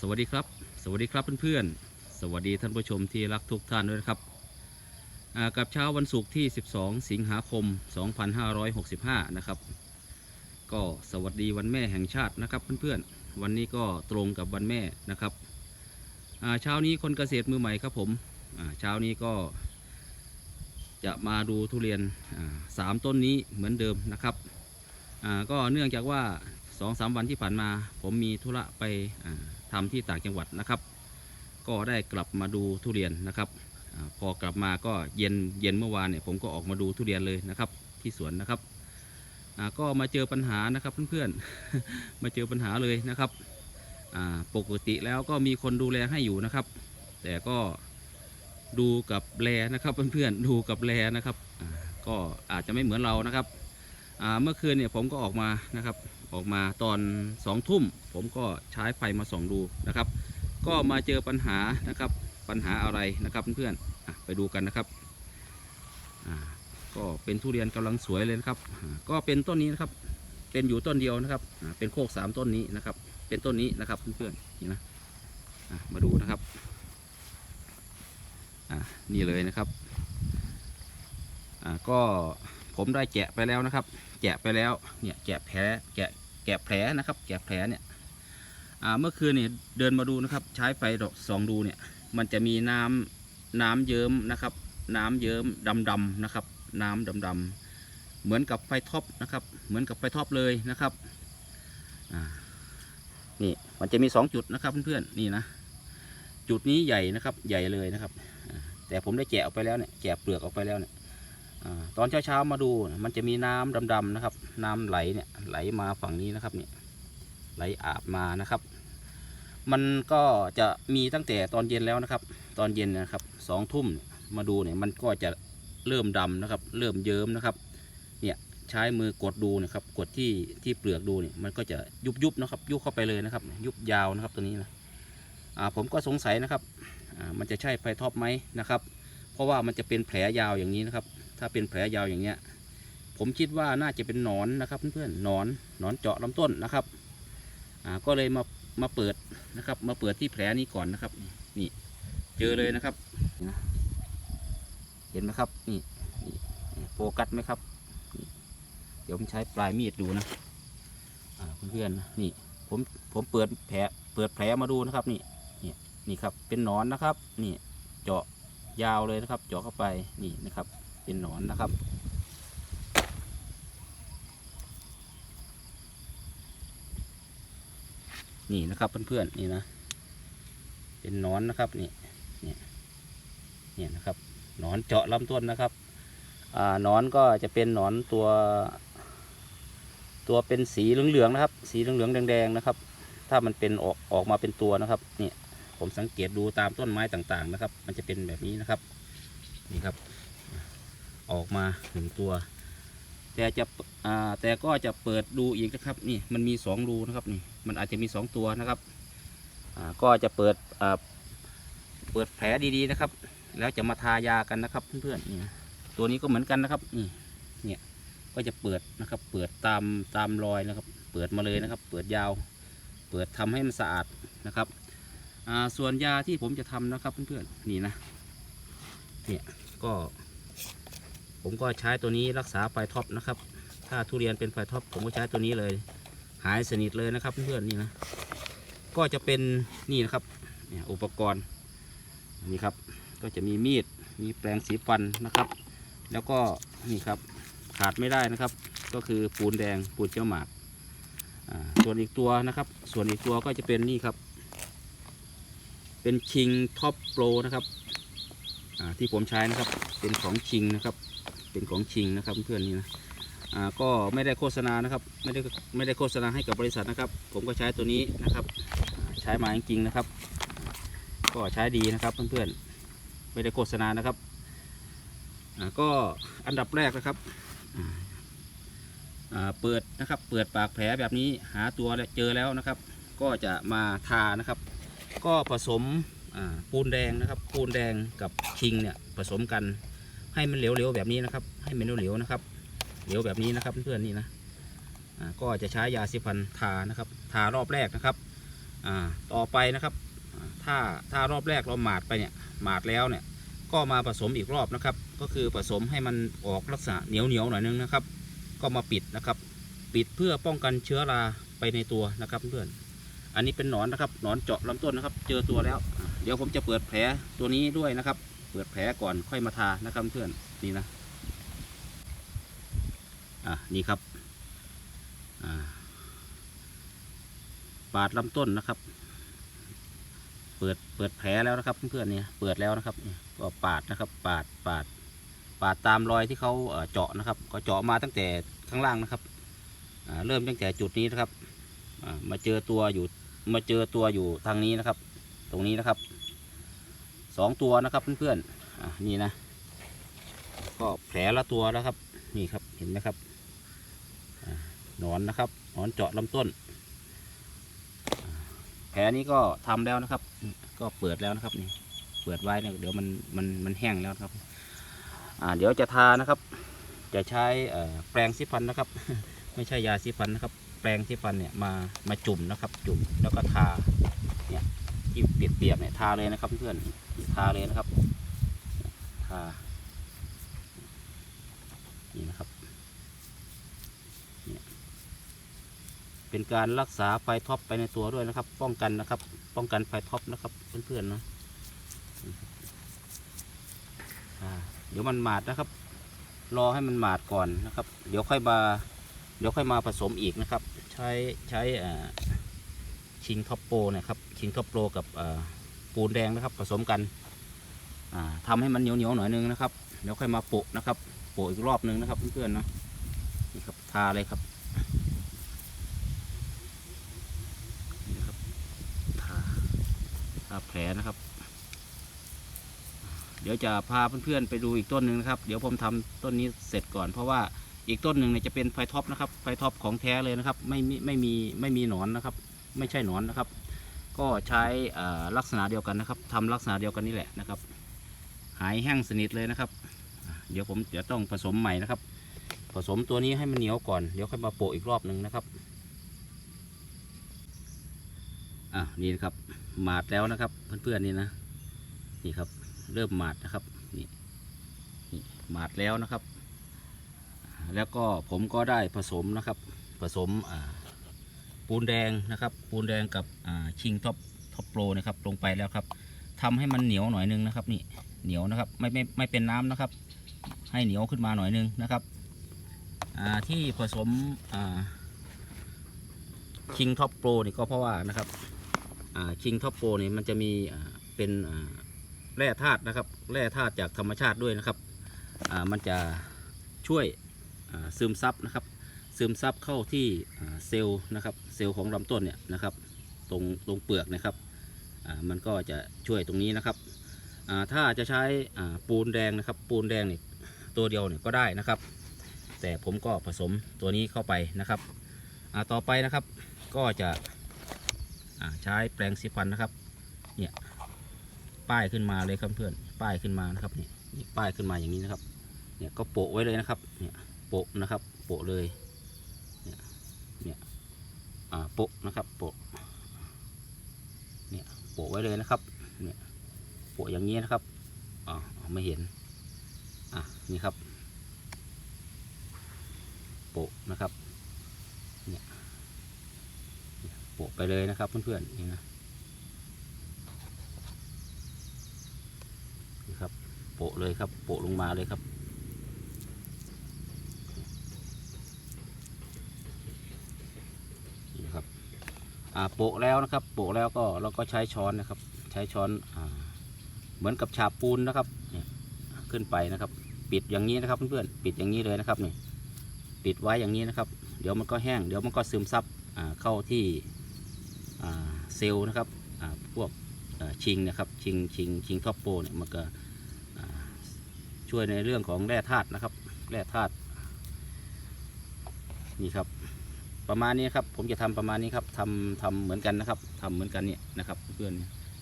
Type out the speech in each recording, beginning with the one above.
สวัสดีครับ สวัสดีครับเพื่อนๆ สวัสดีท่านผู้ชมที่รักทุกท่านด้วยนะครับกับเช้าวันศุกร์ที่ 12 สิงหาคม 2565 นะครับ ก็สวัสดีวันแม่แห่งชาตินะครับเพื่อนๆ วันนี้ก็ตรงกับวันแม่นะครับเช้านี้คนเกษตรมือใหม่ครับผมเช้านี้ก็จะมาดูทุเรียนอ่าสามต้นนี้เหมือนเดิมนะครับก็เนื่องจากว่าสองสามวันที่ผ่านมา ผมมีธุระไป อ่าทำที่ต่างจังหวัดนะครับ ก็ได้กลับมาดูทุเรียนนะครับอพอกลับมาก็เย็นเย็นเมื่อวานเนี่ยผมก็ออกมาดูทุเรียนเลยนะครับ ที่สวนนะครับก็มาเจอปัญหานะครับเพื่อนๆ มาเจอปัญหาเลยนะครับปกติแล้วก็มีคนดูแลให้อยู่นะครับ แต่ก็ดูกับแลนะครับเพื่อนๆดูกับแลนะครับ ก็อาจจะไม่เหมือนเรานะครับเมื่อคืนเนี่ยผมก็ออกมานะครับ ออกมาตอนสองทุ่ม ผมก็ใช้ไฟมาส่องดูนะครับ ก็มาเจอปัญหานะครับปัญหาอะไรนะครับเพื่อนๆไปดูกันนะครับก็เป็นทุเรียนกำลังสวยเลยนะครับ ก็เป็นต้นนี้นะครับ เป็นอยู่ต้นเดียวนะครับ เป็นโคกสามต้นนี้นะครับ เป็นต้นนี้นะครับเพื่อนๆนี่นะมาดูนะครับนี่เลยนะครับก็ ผมได้แกะไปแล้วนะครับ แกะไปแล้วเนี่ยแกะแผลแกะแกะแผลนะครับ แกะแผลเนี่ยเมื่อคืนเนี่ยเดินมาดูนะครับ ใช้ไฟดอกสองดูเนี่ยมันจะมีน้ำน้ำเยิ้มนะครับ น้ำเยิ้มดำๆนะครับ น้ำดำๆเหมือนกับไฟท็อปนะครับ เหมือนกับไฟท็อปเลยนะครับนี่มันจะมีสองจุดนะครับเพื่อนๆนี่นะจุดนี้ใหญ่นะครับใหญ่เลยนะครับ แต่ผมได้แกะออกไปแล้วเนี่ยแกะเปลือกออกไปแล้วเนี่ย ตอนเช้าๆมาดูมันจะมีน้ำดำๆนะครับ น้ำไหลเนี่ยไหลมาฝั่งนี้นะครับเนี่ยไหลอาบมานะครับ มันก็จะมีตั้งแต่ตอนเย็นแล้วนะครับ ตอนเย็นนะครับสองทุ่มมาดูเนี่ยมันก็จะเริ่มดำนะครับ เริ่มเยิ้มนะครับ เนี่ยใช้มือกดดูนะครับ กดที่ที่เปลือกดูเนี่ยมันก็จะยุบยุบนะครับ ยุบเข้าไปเลยนะครับ ยุบยาวนะครับตัวนี้นะอ่าผมก็สงสัยนะครับอ่ามันจะใช่ไฟท็อปไหมนะครับ เพราะว่ามันจะเป็นแผลยาวอย่างนี้นะครับ ถ้าเป็นแผลยาวอย่างเงี้ย ผมคิดว่าน่าจะเป็นหนอนนะครับเพื่อนๆหนอนหนอนเจาะลำต้นนะครับอ่าก็เลยมามาเปิดนะครับ มาเปิดที่แผลนี้ก่อนนะครับ นี่เจอเลยนะครับ เห็นไหมครับนี่โฟกัสไหมครับ เดี๋ยวผมใช้ปลายมีดดูนะอ่าเพื่อนๆนะนี่ผมผมเปิดแผลเปิดแผลมาดูนะครับนี่นี่นี่ครับเป็นหนอนนะครับ นี่เจาะยาวเลยนะครับ เจาะเข้าไปนี่นะครับ เป็นหนอนนะครับ นี่นะครับเพื่อนๆนี่นะ เป็นหนอนนะครับนี่เนี่ยเนี่ยนะครับหนอนเจาะลำต้นนะครับอ่าหนอนก็จะเป็นหนอนตัว ตัวเป็นสีเหลืองๆนะครับ สีเหลืองๆแดงๆนะครับ ถ้ามันเป็นออกออกมาเป็นตัวนะครับเนี่ยผมสังเกตดูตามต้นไม้ต่างๆนะครับ มันจะเป็นแบบนี้นะครับ นี่ครับ ออกมาหนึ่งตัว แต่จะแต่ก็จะเปิดดูอีกนะครับนี่มันมีสองรูนะครับนี่มันอาจจะมีสองตัวนะครับก็จะเปิดเปิดแผลดีๆนะครับ แล้วจะมาทายากันนะครับเพื่อนๆนี่ตัวนี้ก็เหมือนกันนะครับนี่เนี่ยก็จะเปิดนะครับ เปิดตามตามรอยนะครับ เปิดมาเลยนะครับ เปิดยาว เปิดทำให้มันสะอาดนะครับส่วนยาที่ผมจะทำนะครับเพื่อนๆนี่นะเนี่ยก็ ผมก็ใช้ตัวนี้รักษาไฟท็อปนะครับ ถ้าทุเรียนเป็นไฟท็อปผมก็ใช้ตัวนี้เลย หายสนิทเลยนะครับเพื่อนๆนี่นะ ก็จะเป็นนี่นะครับเนี่ยอุปกรณ์นี่ครับ ก็จะมีมีด มีแปรงสีฟันนะครับ แล้วก็นี่ครับขาดไม่ได้นะครับ ก็คือปูนแดงปูนเจ้าหมากส่วนอีกตัวนะครับ ส่วนอีกตัวก็จะเป็นนี่ครับ เป็นคิงท็อปโปรนะครับอ่าที่ผมใช้นะครับ เป็นของชิงนะครับ เป็นของชิงนะครับเพื่อนนี่นะอ่าก็ไม่ได้โฆษณานะครับ ไม่ได้ไม่ได้โฆษณาให้กับบริษัทนะครับ ผมก็ใช้ตัวนี้นะครับ ใช้มาจริงๆนะครับ ก็ใช้ดีนะครับเพื่อนๆไม่ได้โฆษณานะครับอ่าก็อันดับแรกนะครับอ่าเปิดนะครับ เปิดปากแผลแบบนี้หาตัวเจอแล้วนะครับ ก็จะมาทานะครับ ก็ผสมปูนแดงนะครับปูนแดงกับชิงเนี่ยผสมกัน ให้มันเหลวๆแบบนี้นะครับ ให้มันเหลวๆนะครับ เหลวแบบนี้นะครับเพื่อนๆนี่นะก็จะใช้ยาสีฟันทานะครับ ทารอบแรกนะครับต่อไปนะครับ ถ้าถ้ารอบแรกเราหมาดไปเนี่ยหมาดแล้วเนี่ยก็มาผสมอีกรอบนะครับ ก็คือผสมให้มันออกลักษณะเหนียวเหนียวๆหน่อยนึงนะครับ ก็มาปิดนะครับ ปิดเพื่อป้องกันเชื้อราไปในตัวนะครับเพื่อนอันนี้เป็นหนอนนะครับหนอนเจาะลำต้นนะครับ เจอตัวแล้ว เดี๋ยวผมจะเปิดแผลตัวนี้ด้วยนะครับ เปิดแผลก่อนค่อยมาทานะครับเพื่อนนี่นะอะนี่ครับอ่าปาดลำต้นนะครับ เปิดเปิดแผลแล้วนะครับเพื่อนๆเนี่ยเปิดแล้วนะครับก็ปาดนะครับ ปาดปาดปาดตามรอยที่เขาเจาะนะครับก็เจาะมาตั้งแต่ข้างล่างนะครับเริ่มตั้งแต่จุดนี้นะครับมาเจอตัวอยู่มาเจอตัวอยู่ทางนี้นะครับ ตรงนี้นะครับ สองตัวนะครับเพื่อนๆนี่นะ ก็แผลละตัวแล้วครับ นี่ครับเห็นไหมครับหนอนนะครับหนอนเจาะลำต้น แผลนี้ก็ทำแล้วนะครับ ก็เปิดแล้วนะครับนี่เปิดไว้เนี่ยเดี๋ยวมันมันมันแห้งแล้วครับอ่าเดี๋ยวจะทานะครับ จะใช้แปรงสีฟันนะครับ ไม่ใช่ยาสีฟันนะครับ แปรงสีฟันเนี่ยมามาจุ่มนะครับ จุ่มแล้วก็ทาเนี่ย ที่เปียกๆเนี่ยทาเลยนะครับเพื่อนทาเลยนะครับทานี่นะครับเป็นการรักษาไฟท็อปไปในตัวด้วยนะครับ ป้องกันนะครับ ป้องกันไฟท็อปนะครับเพื่อนๆนะเดี๋ยวมันหมาดนะครับ รอให้มันหมาดก่อนนะครับ เดี๋ยวค่อยมาเดี๋ยวค่อยมาผสมอีกนะครับ ใช้ใช้อ่า ชิงท็อปโปรนะครับชิงท็อปโปรกับปูนแดงนะครับผสมกันอ่าทำให้มันเหนียวๆหนียวหน่อยนึงนะครับเดี๋ยวค่อยมาโปะนะครับ โปะอีกรอบนึงนะครับเพื่อนๆนะนี่ครับทาเลยครับนี่ครับทาทาแผลนะครับ เดี๋ยวจะพาเพื่อนๆไปดูอีกต้นหนึ่งนะครับ เดี๋ยวผมทำต้นนี้เสร็จก่อนเพราะว่าอีกต้นหนึ่งเนี่ยจะเป็นไฟท็อปนะครับไฟท็อปของแท้เลยนะครับ ไม่มีไม่มีไม่มีหนอนนะครับ ไม่ใช่หนอนนะครับ ก็ใช้ลักษณะเดียวกันนะครับทำลักษณะเดียวกันนี่แหละนะครับ หายแห้งสนิทเลยนะครับ เดี๋ยวผมจะต้องผสมใหม่นะครับ ผสมตัวนี้ให้มันเหนียวก่อนเดี๋ยวค่อยมาโปะอีกรอบหนึ่งนะครับอะนี่นะครับหมาดแล้วนะครับ เพื่อนๆนี่นะนี่ครับ เริ่มหมาดนะครับนี่นี่หมาดแล้วนะครับ แล้วก็ผมก็ได้ผสมนะครับ ผสมอ่า ปูนแดงนะครับ ปูนแดงกับชิงท็อปท็อปโปรนะครับลงไปแล้วครับทำให้มันเหนียวหน่อยนึงนะครับ นี่เหนียวนะครับไม่ไม่ไม่เป็นน้ำนะครับ ให้เหนียวขึ้นมาหน่อยนึงนะครับที่ผสมคิงท็อปโปรนี่ก็เพราะว่านะครับคิงท็อปโปรนี่มันจะมีเป็นแร่ธาตุนะครับแร่ธาตุจากธรรมชาติด้วยนะครับมันจะช่วยซึมซับนะครับ ซึมซับเข้าที่เซลล์นะครับเซลล์ของลำต้นเนี่ยนะครับตรงตรงเปลือกนะครับมันก็จะช่วยตรงนี้นะครับถ้าจะใช้ปูนแดงนะครับ ปูนแดงเนี่ยตัวเดียวเนี่ยก็ได้นะครับ แต่ผมก็ผสมตัวนี้เข้าไปนะครับต่อไปนะครับก็จะใช้แปรงสีฟันนะครับเนี่ยป้ายขึ้นมาเลยครับเพื่อนป้ายขึ้นมานะครับเนี่ยป้ายขึ้นมาอย่างนี้นะครับเนี่ยก็โปะไว้เลยนะครับเนี่ยโปะนะครับโปะเลย โปะนะครับโปะเนี่ยโปะไว้เลยนะครับเนี่ยโปะอย่างนี้นะครับอ๋อไม่เห็นอะนี่ครับโปะนะครับเนี่ยโปะไปเลยนะครับเพื่อนๆนี่นะนี่ครับโปะเลยครับโปะลงมาเลยครับ โปะแล้วนะครับ โปะแล้วก็เราก็ใช้ช้อนนะครับ ใช้ช้อนอเหมือนกับฉาบปูนนะครับเนี่ยขึ้นไปนะครับ ปิดอย่างนี้นะครับเพื่อนๆปิดอย่างนี้เลยนะครับนี่ปิดไว้อย่างนี้นะครับ เดี๋ยวมันก็แห้ง เดี๋ยวมันก็ซึมซับเข้าที่เซลล์นะครับพวกชิงนะครับชิงชิงชิงท็อปโปเนี่ยมันก็ช่วยในเรื่องของแร่ธาตุนะครับแร่ธาตุนี่ครับ ประมาณนี้ครับ ผมจะทำประมาณนี้ครับทำทำเหมือนกันนะครับทำเหมือนกันเนี่ยนะครับเพื่อน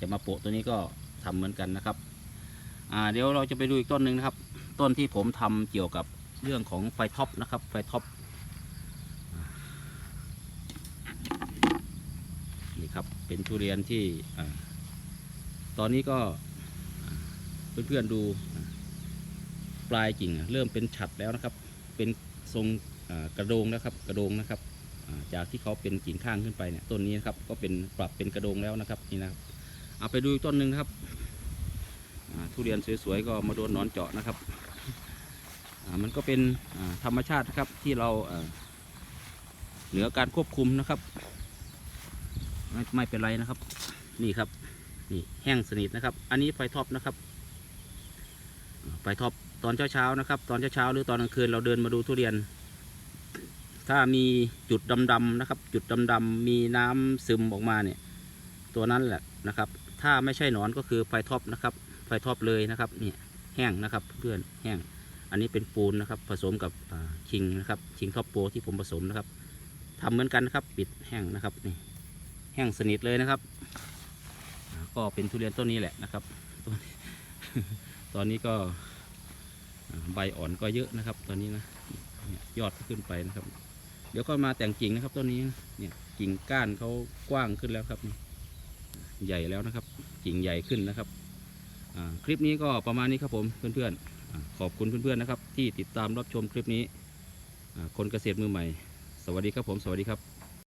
จะมาโปะตัวนี้ก็ทำเหมือนกันนะครับอ่าเดี๋ยวเราจะไปดูอีกต้นหนึ่งนะครับ ต้นที่ผมทำเกี่ยวกับเรื่องของไฟท็อปนะครับ ไฟท็อปนี่ครับเป็นทุเรียนที่ตอนนี้ก็เพื่อนๆดูปลายกิ่งอะเริ่มเป็นฉัดแล้วนะครับ เป็นทรงกระโดงแล้วครับ กระโดงนะครับ จากที่เขาเป็นกิ่งข้างขึ้นไปเนี่ยต้นนี้นะครับก็เป็นปรับเป็นกระโดงแล้วนะครับนี่นะครับเอาไปดูต้นหนึ่งนะครับทุเรียนสวยๆก็มาโดนหนอนเจาะนะครับมันก็เป็นธรรมชาติครับที่เราเหนือการควบคุมนะครับ ไม่ไม่เป็นไรนะครับ นี่ครับนี่แห้งสนิทนะครับ อันนี้ไฟท็อปนะครับไฟท็อปตอนเช้าๆนะครับ ตอนเช้าๆหรือตอนกลางคืนเราเดินมาดูทุเรียน ถ้ามีจุดดำๆนะครับ จุดดำๆมีน้ำซึมออกมาเนี่ย ตัวนั้นแหละนะครับ ถ้าไม่ใช่หนอนก็คือไฟท็อปนะครับ ไฟท็อปเลยนะครับเนี่ยแห้งนะครับเพื่อนแห้ง อันนี้เป็นปูนนะครับ ผสมกับอ่าคิงนะครับคิงท็อปโปรที่ผมผสมนะครับทำเหมือนกันนะครับปิดแห้งนะครับนี่แห้งสนิทเลยนะครับ ก็เป็นทุเรียนต้นนี้แหละนะครับตตอนนี้ก็ใบอ่อนก็เยอะนะครับ ตอนนี้นะยอดขึ้นไปนะครับ ดี๋ยวก็มาแต่งกิ่งนะครับต้นนี้เนี่ยกิ่งก้านเขากว้างขึ้นแล้วครับ ใหญ่แล้วนะครับ กิ่งใหญ่ขึ้นนะครับคลิปนี้ก็ประมาณนี้ครับผมเพื่อนๆขอบคุณเพื่อนๆนะครับ ที่ติดตามรับชมคลิปนี้คนเกษตรมือใหม่ สวัสดีครับผมสวัสดีครับ